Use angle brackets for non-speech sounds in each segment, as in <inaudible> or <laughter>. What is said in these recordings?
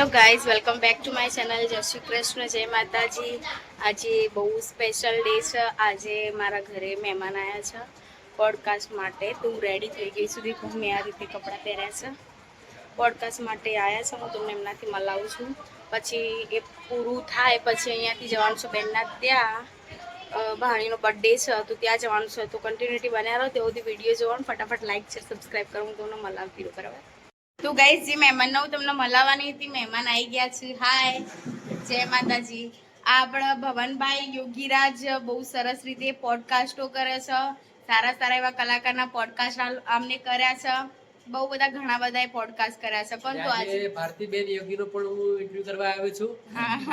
Hello guys welcome back to my channel જય શ્રી કૃષ્ણ, જય માતાજી. આજે બહુ સ્પેશિયલ ડે છે. આજે મારા ઘરે મહેમાન આવ્યા છે પોડકાસ્ટ માટે. તો હું રેડી થઈ ગઈ સુધી મેં આ રીતે કપડાં પહેર્યા છે. પોડકાસ્ટ માટે આવ્યા છે. હું તમને એમનાથી મલાવું છું. પછી એ પૂરું થાય, પછી અહીંયાથી જવાનું છે બેનના ત્યાં. ભાણીનો બર્થડે છે, તો ત્યાં જવાનું છે. તો કન્ટિન્યુટી બન્યા રહો. તે સુધી વીડિયો જોવાનું. ફટાફટ લાઈક છે સબસ્ક્રાઈબ કરો. હું તમને મલાવતી બરાબર? તો ગાઈઝ જે મહેમાન હું તમને મળવાની હતી મહેમાન આવી ગયા છે. હાય જય માતાજી. આ આપણા ભવનભાઈ યોગીરાજ બહુ સરસ રીતે પોડકાસ્ટો કરે છે. સારા સારા એવા કલાકારના પોડકાસ્ટ અમને કર્યા છે. બહુ બધા ઘણા બધા પોડકાસ્ટ કર્યા છે. પણ તો આજે? ભારતીબેન યોગીનો પણ હું ઇન્ટરવ્યુ કરવા આવ્યો છું.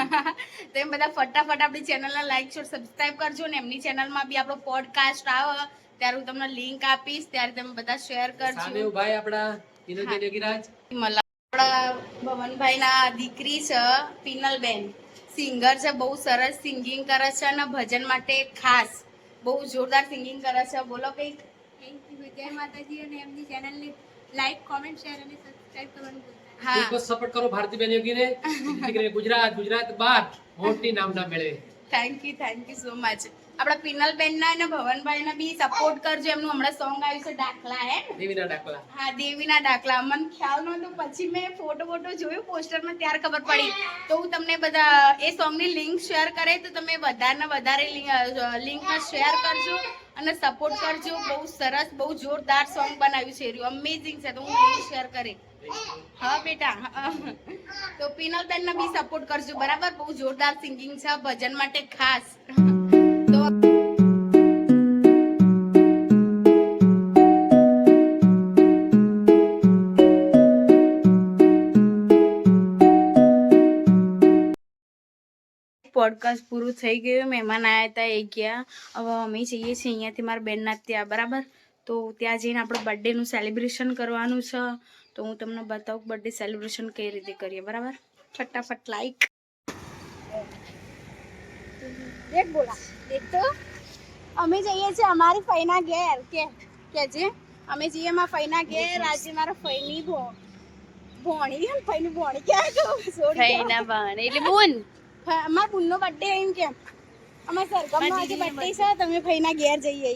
<laughs> તો એમ બધા ફટાફટ આપણી ચેનલને લાઈક શેર સબસ્ક્રાઇબ કરજો ને એમની ચેનલમાં બી આપણો પોડકાસ્ટ આવે. ત્યારે હું તમને લિંક આપીશ ત્યારે તમે બધા શેર કરજો. ભાઈ આપણા વિનોદબેન યોગીરાજ મલા ભવનભાઈના દીકરી છે પિનલબેન. સિંગર છે બહુ સરસ સિંગિંગ કરે છે અને ભજન માટે ખાસ. બહુ જોરદાર સિંગિંગ કરે છે. બોલો કંઈક. થેન્ક યુ જય માતાજી અને એમની ચેનલને લાઈક કોમેન્ટ શેર અને સબસ્ક્રાઇબ કરવાનું ભૂલતા હા. સપોર્ટ કરો ભારતીબેન યોગીને. ગુજરાત ગુજરાત બાદ મોટી નામના મેળવે thank you thank you so much આપણા પિનલબેનના અને ભવનભાઈના બી સપોર્ટ કરજો એમનું હમણાં સોંગ આવ્યું છે દાખલા હે? દેવીના ડાકલા. હા દેવીના દાખલા મને ખ્યાલ નહોતો પછી મેં ફોટો ફોટો જોયું પોસ્ટરમાં ત્યારે ખબર પડી. તો હું તમને બધા એ સોંગની લિંક શેર કરે તો તમે વધારે વધારે લિંકમાં શેર કરજો અને સપોર્ટ કરજો. બહુ સરસ બહુ જોરદાર સોંગ બનાવ્યું છે રહ્યું. અમેઝિંગ છે તો હું લિંક શેર કરી. હા બેટા તો પિનલબેનને બી સપોર્ટ કરજો બરાબર? બહુ જોરદાર સિંગિંગ છે ભજન માટે ખાસ. પોડકાસ્ટ પૂરું થઈ ગયું મહેમાન આવ્યા હતા એ ગયા. હવે અમે જઈએ છીએ અહીંયાથી મારા બેનના ત્યાં બરાબર? તો ત્યાં જઈને આપણે બર્થડેનું સેલિબ્રેશન કરવાનું છે. તો હું તમને બતાવું બર્થડે સેલિબ્રેશન કઈ રીતે કરીએ બરાબર? ફટાફટ લાઈક દેખ બોલા. દેખ તો અમે જઈએ છીએ અમારી ફઈના ઘેર કે જે અમે જઈએ મારા ફઈના ઘેર આજે મારા ફઈની ભો ભોણી ફઈની ભોણી. ક્યાં ગયો ફઈના થઈને એટલે બોન. અમારા બુનનો બર્થડે એમ કેમ અમારા સરગમનો આજે બર્થડે છે તમે ફઈના ઘેર જઈએ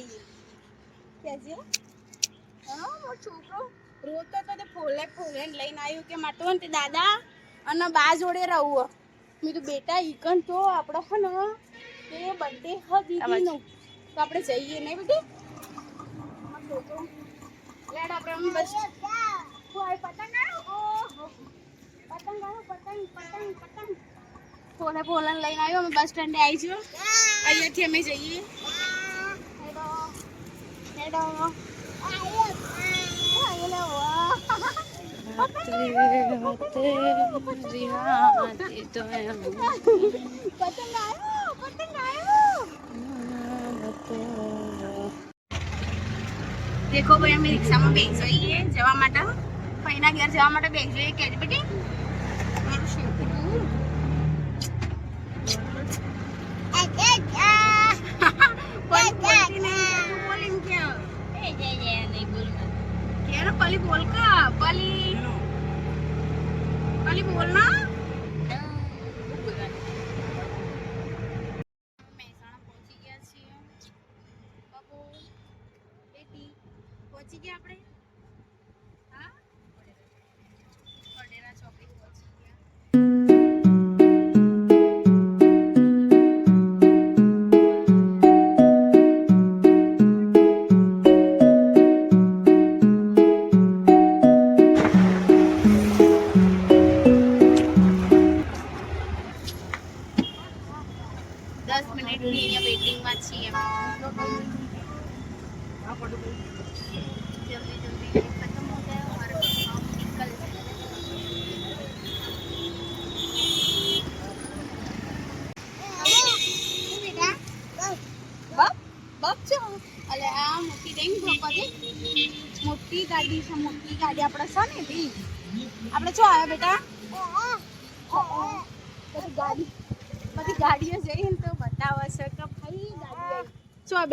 કે જે હા. મો છોકરો રોતો તો તે ફોલે ફોલે લઈને આવ્યો કે માટો ને તે દાદા અને બા જોડે રહું મેં તો બેટા ઈકન તો આપણો હે ને તે બર્થડે હ દીદીનો. તો આપણે જઈએ નહીં બેટી છોકરો લેડ આપણે બસ. કોઈ પતંગ આવ્યો ઓહો પતંગ આવ્યો પતંગ પતંગ પતંગ. ફોને ફોલન લઈને આવ્યો, અમે બસ સ્ટેન્ડે આવી છો અહીંયાથી અમે જઈએ. પતંગ દેખો ભાઈ, અમે રિક્ષામાં બેગ જઈએ જવા માટે. ફઈના ઘેર જવા માટે બેગ જોઈએ કે બેટી મારું છોકરું પલી બોલતી નહીં તું બોલીને કે કે રે પલી બોલ કા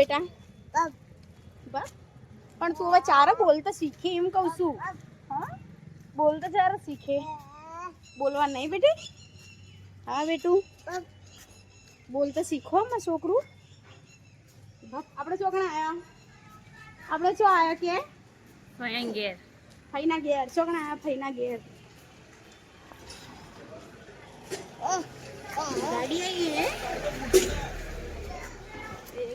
બેટા? પણ તું હવે ચારે બોલતા શીખે એમ કહું છું. હા? બોલતા ચારે શીખે. બોલવા નહીં બેટી? હા બેટું? બોલતા શીખો માં છોકરું. આપણે ચોકણા આયા? આપણે શું આયા કે? ઘેર. ફઈના ઘેર. ચોકણા આયા ફઈના ઘેર? ગાડી આવી હે?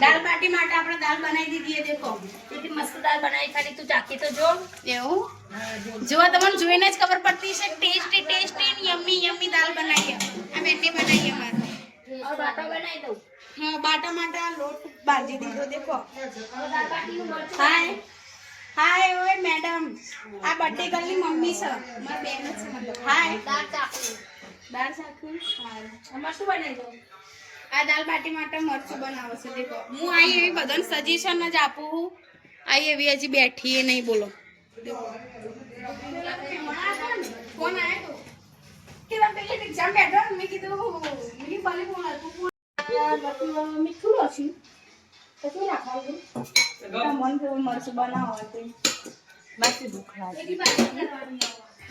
દાલ બાટી માટે આપણે દાલ બનાવી દીધી દેખો. એટલી મસ્ત દાલ બનાવી ખાલી તું ચાખી તો જો. એવું? જોવા તમને જોઈને જ ખબર પડતી છે ટેસ્ટી ટેસ્ટી યમ્મી યમ્મી દાલ બનાવી અમે એટલી બનાવી અમારે. બાટા બનાવી દઉં. બાટા માટા લોટ બાંધી દીધો, દેખો. હાય. હાય, ઓય મેડમ. આ બર્થડે ગર્લની મમ્મી છે. મારા બેન છે, મતલબ. હાય. દાળ ચાખું? દાળ ચાખું હાય અમાર શું બનાવ્યું આ દાલ બાટી માટે મરચું બનાવશે દેખો. હું આવી એવી બધાને સજેશન જ આપું છું. આવી એવી હજી બેઠી નહીં, બોલો. ફોન આવ્યો તો. કે પેલી એક્ઝામ બેઠો મેં કીધું મેં ફોન હતું આવ્યો મીઠું લખ્યું તો નાખવાનું મન કેવું મરચું બનાવો તે બાકી ભૂખ લાગે. બાટી કરવાની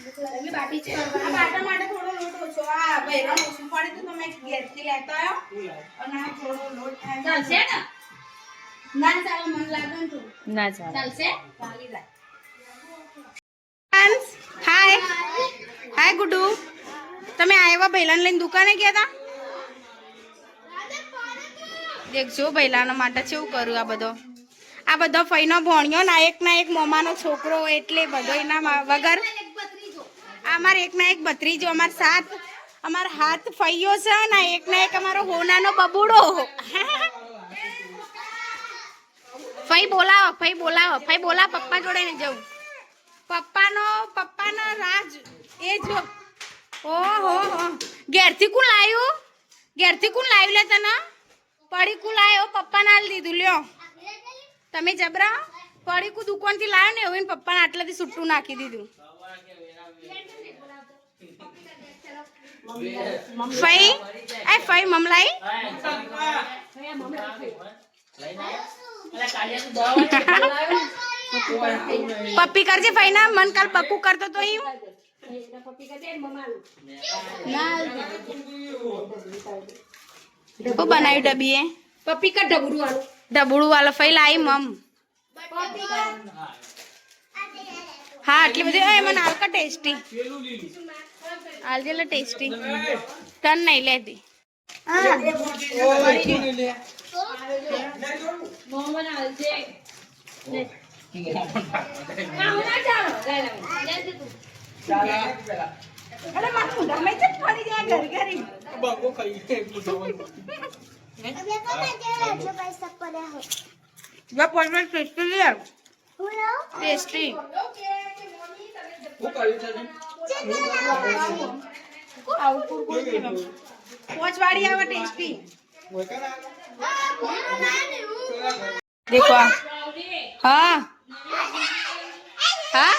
એટલી બાટી છે બાટા માટે થોડો લોટ ઓછો. આ બૈરણ ઓછું પડે તો તમે ઘેરથી લેતા આવ્યો અને આ થોડો લોટ ચાલશે ને? ના ચાલે મને લાગે ને તું. ના ચાલે. ચાલશે? ચાલી જાય. હાય હાય ગુડુ. તમે આવ્યા ભૈલાને લઈને દુકાને ગયા હતા દેખજો ભૈલાનો માટે કેવું કરું આ બધો? આ બધો ફઈનો ભણ્યો ના એક ના એક મોમાનો છોકરો એટલે બધો એના વગર અમાર એક ના એક ભત્રીજો, અમાર સાત, અમાર હાથ ફૈયો છે ના એક ના એક અમારો હોનાનો બબુડો. ફઈ બોલાવો ફઈ બોલાવો, ફઈ બોલા, પપ્પા જોડે ને જવું. પપ્પાનો પપ્પાનો રાજ, એ જો. ઓહો, હો. ઘેરથી કોણ લાવ્યું ઘેરથી કોણ લાવ્યું લે તને? પડીકું લાવ્યો પપ્પાને હાલ દીધું લ્યો. તમે જબરા? પડીકું દુકાનથી લાવ્યો ને એવું એને પપ્પાને આટલાથી છૂટું નાખી દીધું. ફઈ? એ ફઈ મમલાઈ? પપ્પી કરજે ફઈ ના મન કાલ પપ્પુ કરતો તો ઈ શું બનાવ્યું ડબ્બીએ પપ્પી કા ઢબરું વાળું ડબુડું વાળો ફઈ લાવી મમ હા આટલી બધી એ મને હાલકા ટેસ્ટી હાલજે ટેસ્ટી તન નહીં લેતી મોહમ્મદ હાલજે કામના ચાલો લે લે લે દે તું અરે મારું ગમે છે ફરી જાય ઘર ઘરી? જો પોઈન્ટ ટેસ્ટી લે ટેસ્ટી આવું કુરકુર છે પોચ વાળી આવે. ટેસ્ટી દેખો આ. હા. હા?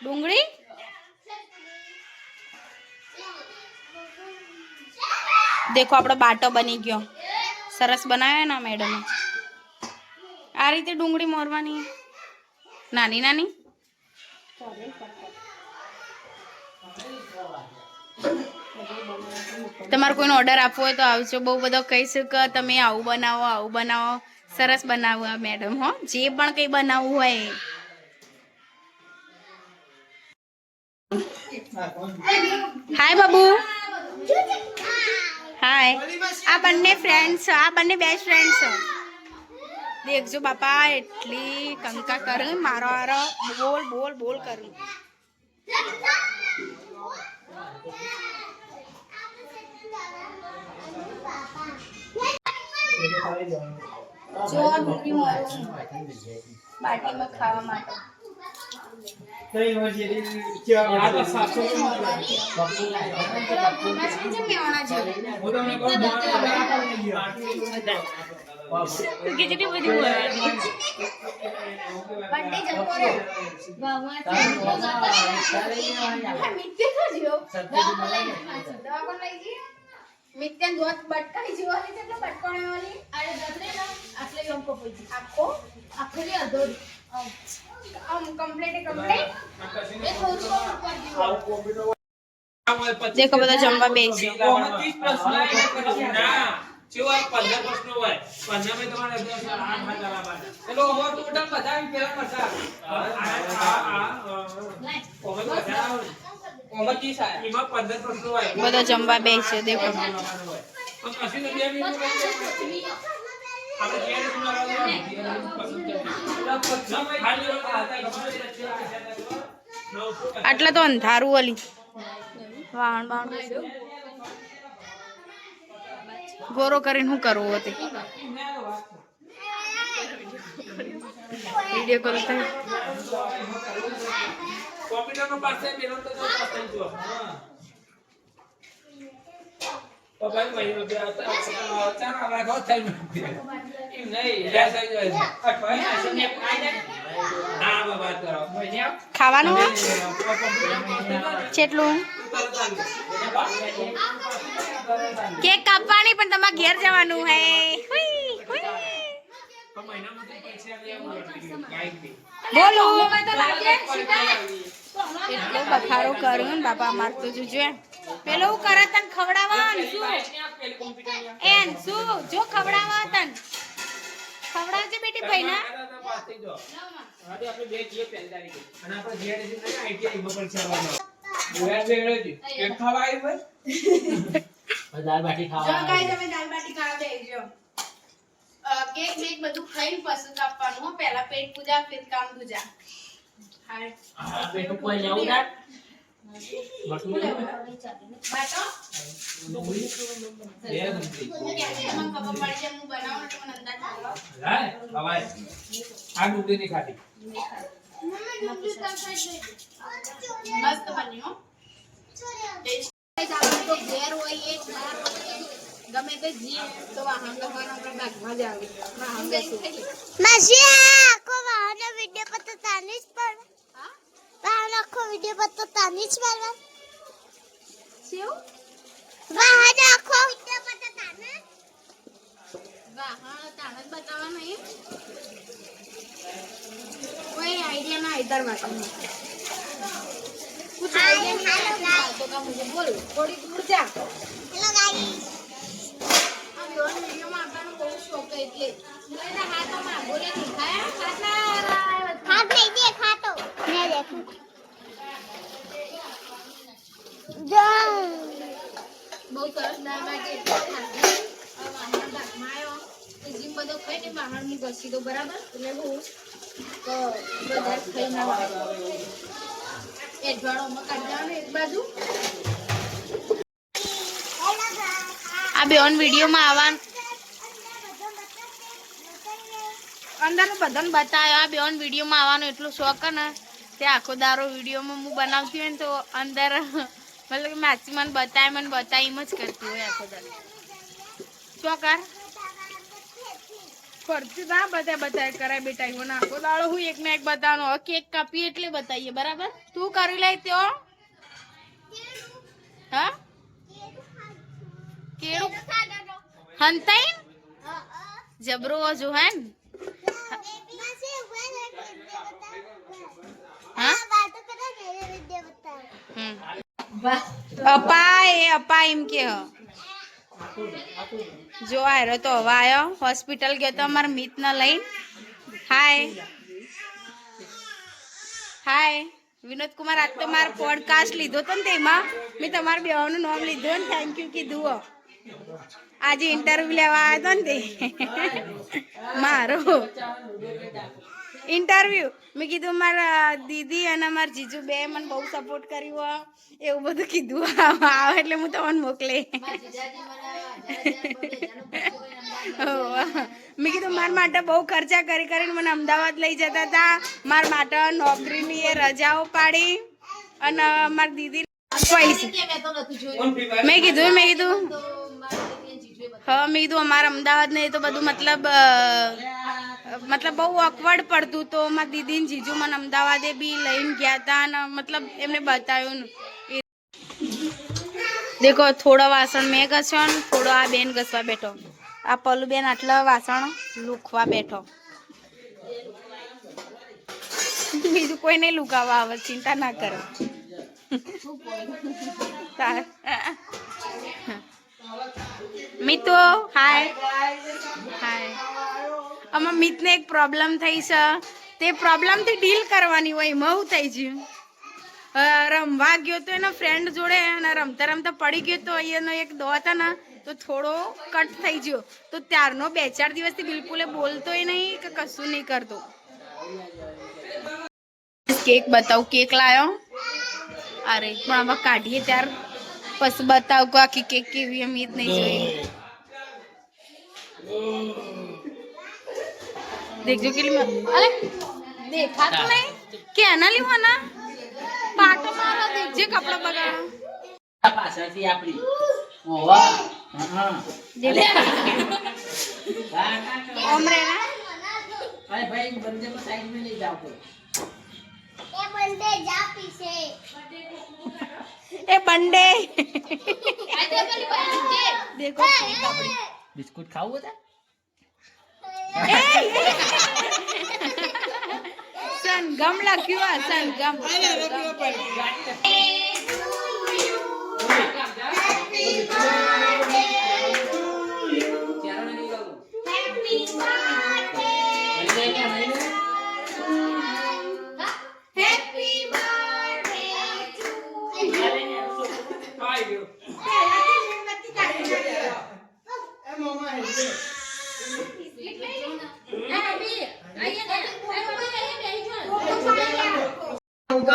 ડુંગળી? દેખો, આપણો બાટો બની ગયો. સરસ બનાવ્યો ને મેડમ. આ રીતે ડુંગળી મોરવાની. નાની નાની? તમારે કોઈનો ઓર્ડર આપવો હોય તો આવજો. બહુ બધો કહીશું કે તમે આવું બનાવો આવું બનાવો. સરસ બનાવો મેડમ, હો. જે પણ કંઈ બનાવવું હોય હાય બાબુ. હાય આ બંને ફ્રેન્ડ આ બંને બેસ્ટ ફ્રેન્ડ છે. દેખજો બાપા, એટલી કંકા કરું, મારો આરો બોલ બોલ બોલ કરું. જો આ ડુંગળી મારું બાટીમાં ખાવા માટે. આ તો ભૂમા છે જે મેવાણા જેવું. હું તમને કહું કેટલી બધી. બંને જતો. ગામમાંથી નીકળો જતો રહ્યો. મિત્ય તો જ્યો. દવાખાને લઈ જાય. દવાખાને લઈ જઈએ. મિત્યને દોત બટકાઈ જીવાની છે એટલે બટકાણી વાળી. અરે જતરે ના, આટલે જ અંકો પહોંચી. આખો? આખો જે અધૂરી. આમ. આમ complete એ complete. એ થોડું થોડું ઉપર જેવું. દેખો બધા જમવા બેસ્યો ઓગણત્રીસ પ્રશ્ન આવે પછી ના કેવું હોય પંદર પ્રશ્નો હોય પંદરમાં તમારે દસ આઠ આઠ આલાબાના. પેલો ઓવર ટોટલ બધા પેલા કરતા આ- આ- આ- આ, અ, ઓગણ બધા આવે. ઓગણત્રીસ આયા એમાં પંદર પ્રશ્નો હોય બધા જમવા બેસ્યો દેખો પણ કશું તો બે મિનિટ આપણે જે રીતનું લાવવાનું આટલા તો અંધારું ઓલી વાહણ બાણ ગોરો કરીને શું કરવું હતી વીડિયો કોલ થાય. કોમ્પ્યુટરનો પાસ પેલો તો મહિનો ચાર થઈ એમ નહીં. ખાવાનું? કેટલું. કેક કાપવાની પણ તમારે ઘેર જવાનું હે. બોલો. એટલો બખારો કર્યો ને બાપા માર તો જોજો. પેલો હું કરે તન ખવડાવવા શું. એન શું? જો ખવડાવવા તન. ખવડાવજે બેટી ખાવા ભાઈ? જો કાંઈ તમે દાલ બાટી ખાવા બેસજો કેક બેક બધું ખાઈને પસંદ આપવાનું હો. પહેલા પેટ પૂજા ફિર કામ પૂજા. બાટો ક્યાંથી મને ખબર પડી જાય હું બનાવું એટલે મને અંદાજ આવ્યો. લાય, ખવાય. આ ડુંગળીની ખાધી. મસ્ત બન્યું હો. ટેસ્ટ. આપણે તો ઘેર હોય એ જ બહાર હોય એ જ. ગમે તે જીએ તો વાહન લખવાનો આપણે ભાગમાં જ આવે વાહન બેસવું. માસી આખો વાહનો વીડિયો પર તો તાની જ પડે હા? વાહન આખો વિડીયો પર તો તાની જ પડે શેવ? વાહન આખો વિડીયો પર તો તાને વાહન તાણ જ બતાવવા નહીં કોઈ આઈડિયા ના આઈતર વાટવાનું कुछ आइडिया नहीं है ना बातों का मुझे बोल थोड़ी दूर जा હેલો ગાઈસ अब योर वीडियो में आपका बहुत शौक है એટલે મેરા હાથો માં બોલે દિખાયા ખાતા તો બરાબર એટલે બહુ તો બધા ખાઈ ના આવે એ દેવાનું એક બાજુ આ બેન વિડીયોમાં આવવાનું. અંદર બધાને બતાવ્યો. આ બેન વિડીયોમાં આવવાનો એટલો શોખ ને. તે આખો દારો વિડીયોમાં હું બનાવતી હોય ને તો અંદર મતલબ કે માસી મને બતાવે, મને બતાય એમ જ કરતી હોય આખો દારો. ચોકર ફરતી ના બધા બતાય કરાય બેટા, એવો આખો દાડો હું એક ને એક બતાવવાનો કેક કાપી એટલે બતાવીએ, બરાબર? તું કરી લે તો. હા? કેળું હંતાઈ? જબરો જો હે ને માસી ઊભા રહે વીડિયો બતાવ હા? આ વાતો કરે મેરે વીડિયો બતાવ હમ. અપા એ અપા એમ કે. જો આયરો તો હવે આયો. હોસ્પિટલ ગયો તો અમારા મિતને લઈને. હાય. હાય. વિનોદ કુમાર આજ તો મારો પોડકાસ્ટ લીધો તો ને તેમાં. મેં તમારા બેવાનું નામ લીધું ને થેન્ક યુ કીધું. આજે ઇન્ટરવ્યુ લેવા આવ્યો તો ને તે. <laughs> મારો. ઇન્ટરવ્યુ મેં કીધું મારા દીદી અને મારા જીજુ બે મને બહુ સપોર્ટ કર્યો. એવું બધું કીધું. <laughs> આવે એટલે હું તમને મોકલે. <laughs> મેં કીધું મારા માટે બહુ ખર્ચા કરી કરીને મને અમદાવાદ લઈ જતા હતા. મારા માટે નોકરીની એ રજાઓ પાડી અને મારી દીદી મેં કીધું મેં કીધું. હા મેં કીધું અમારા અમદાવાદ ને તો બધું મતલબ મતલબ બહુ અકવર્ડ પડતું તો મારા દીદી ને જીજુ મને અમદાવાદે બી લઈને ગયા હતા અને મતલબ એમને બતાવ્યું દેખો, થોડો વાસણ મેં ઘસ્યો ને થોડો આ બેન ઘસવા બેઠો. આ પલુબેન બેન આટલા વાસણ લૂખવા બેઠો. બીજું કોઈ નહીં લુકાવા આવે, ચિંતા ના કરો. તાર- મિતુ હાય હાય આમાં મિતને એક પ્રોબ્લેમ થઈ છે. તે પ્રોબ્લેમથી ડીલ કરવાની હોય, એમાં થઈ ગયું. રમવા ગયો તો એના ફ્રેન્ડ જોડે અને રમતા રમતા પડી ગયો તો અહીંયાનો એક દો હતા ને તો થોડો કટ થઈ ગયો. તો ત્યારનો બે ચાર દિવસથી બિલકુલ બોલતોય નહીં કે કશું નહીં કરતો. કેક બતાવ, કેક લાયો? અરે, પણ આમાં કાઢીએ ત્યાર. પછી બતાવ કો આખી કે કેવી એમ નહીં જોઈએ. દેખજો કે અરે દેખાતું નહીં? કે એના લીવાના પાટો મારો દેખજે કપડા બગાડો પાછળથી આપણી. ઓવા ભાઈ બંદે સાઈડ મે લઈ જાવ જા પીછે પીશે એ બંડે દેખો કેક આપણી બિસ્કુટ ખાવું હતા સંગમ લખ્યું આ સંગમ આમાં બોલો <laughs>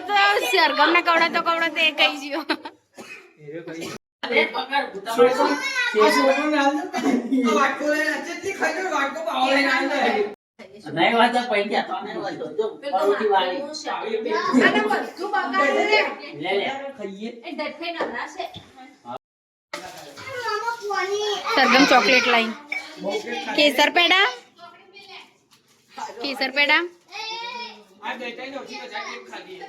તો સરગમ ના? કવડા તો કવડા તો. એ કહી ગયો નહીં વાત પૈસા તો નહીં વાત તો પરોઠી વાળી લે. લે ખાઈએ સરગમ ચોકલેટ લાઈન કેસર પેડા? કેસર પેડા? આ ઓછી ખાધી.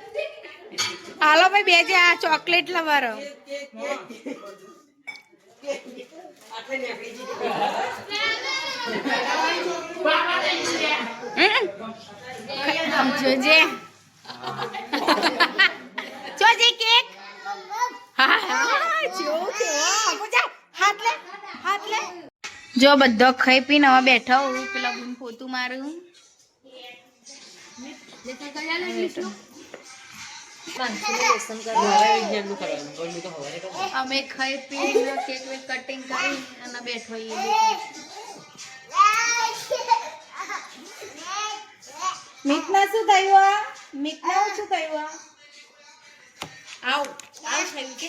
હાલો ભાઈ બે જે આ ચોકલેટ લવારો. જોજે. જોજે કેક. જો બધો ખાઈ પીને હવે બેઠા પેલા બૂન પોતું મારું. અમે ખાઈ પીને કેક વેક કટિંગ કરી અને બેઠો મિતના શું થયું આ? મિતના શું થયું આ? આવ આવ થયું કે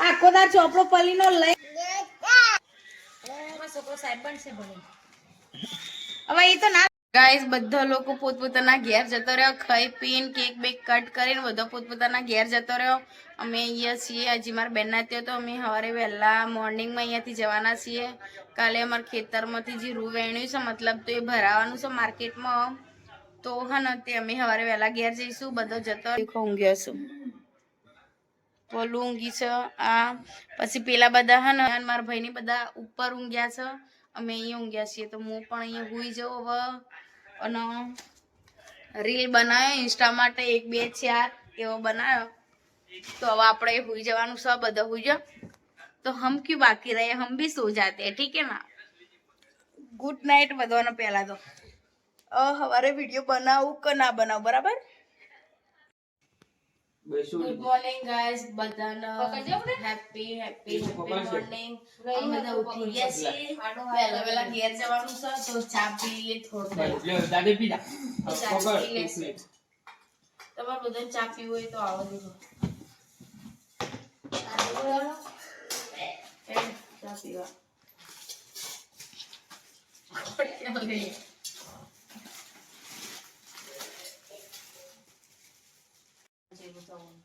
આખો તાર ચોપડો પલીનો લઈ હવે એ તો ના ગાઈસ બધા લોકો પોતપોતાના ઘેર જતો રહ્યો. ખાઈ પીને કેક બેક કટ કરીને બધો પોતપોતાના ઘેર જતો રહ્યો. અમે અહીંયા છીએ. હજી મારા બેનના ત્યાં તો અમે સવારે વહેલા મોર્નિંગમાં અહીંયાથી જવાના છીએ. કાલે અમારા ખેતરમાંથી જે રૂ વેણ્યું છે મતલબ તો એ ભરાવાનું છે માર્કેટમાં. તો હા ને તે અમે સવારે વહેલા ઘેર જઈશું બધો જતો ઊંઘ્યો છું. ઓલું ઊંઘી છે. આ પછી પેલા બધા હે ને મારા ભાઈને બધા ઉપર ઊંઘ્યા છે. અમે અહીંયા ઊંઘ્યા છીએ. તો હું પણ અહીંયા હોઈ જાઉં હવે. અને રીલ બનાવ્યો ઇન્સ્ટા માટે એક, બે, ચાર એવો બનાવ્યો તો હવે આપણે હોઈ જવાનું છે, બધા હોઈ જાઓ. તો હમ ક્યુ બાકી રહે? હમ બી સો જાતે, ઠીક હે ના? ગુડ નાઇટ બધાને પહેલાં તો. હવારે વીડિયો બનાવું કે ના બનાવું, બરાબર? ગુડ મોર્નિંગ ગાઈસ બધાને હેપી હેપી હેપી મોર્નિંગ અમે બધા ઉઠી ગયા છીએ વહેલા વહેલા ઘેર જવાનું છે તો ચા પી લઈએ થોડું લે, દાદી પીધા. ચા પકડ, પી લેશે. તમારે બધાને ચા પીવું હોય તો આવો દીધો ચા પીવા Mm.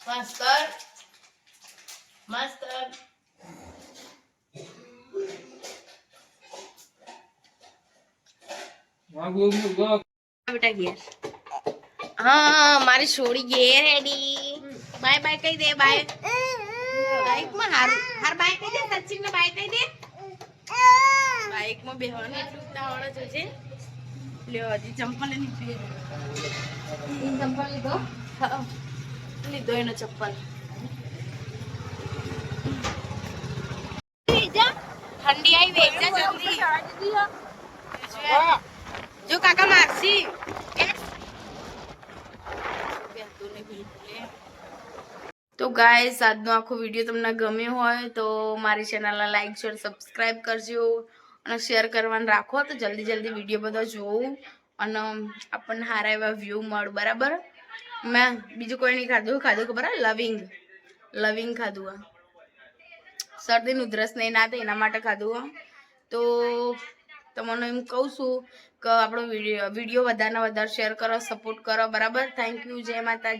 Master. Master. વાગો, વાગો. બેટા ઘેર હા મારી છોડી ગે રેડી. બાય બાય કહી દે બાય. બાઈકમાં હાર. હાર બાય કહી દે સચિન ને બાય કહી દે. બાઈકમાં બેહવાનું એટલું ઉતાવળ જ છે લ્યો હજી ચંપલ નીકળી ચંપલ લીધો? હા લીધો એનો ચપ્પલ. ઠંડી આવી વેચા જલ્દી. જો કાકા મારસી તો ગાઈસ આજનો આખો વીડિયો તમને ગમ્યો હોય તો મારી ચેનલને લાઈક શેર સબસ્ક્રાઈબ કરજો અને શેર કરવાનું રાખો તો જલ્દી જલ્દી વીડિયો બધા જોવું અને આપણને સારા એવા વ્યૂ મળે, બરાબર? મેં બીજું કોઈ નહીં ખાધું ખાધું ખબર લવિંગ. લવિંગ ખાધું શરદી ઉધરસ નહીં, ના થાય, એના માટે ખાધું તો તમને એમ કહું છું કે આપણો વીડિયો વીડિયો વધારે વધારે શેર કરો સપોર્ટ કરો, બરાબર? થેન્ક યુ જય માતાજી.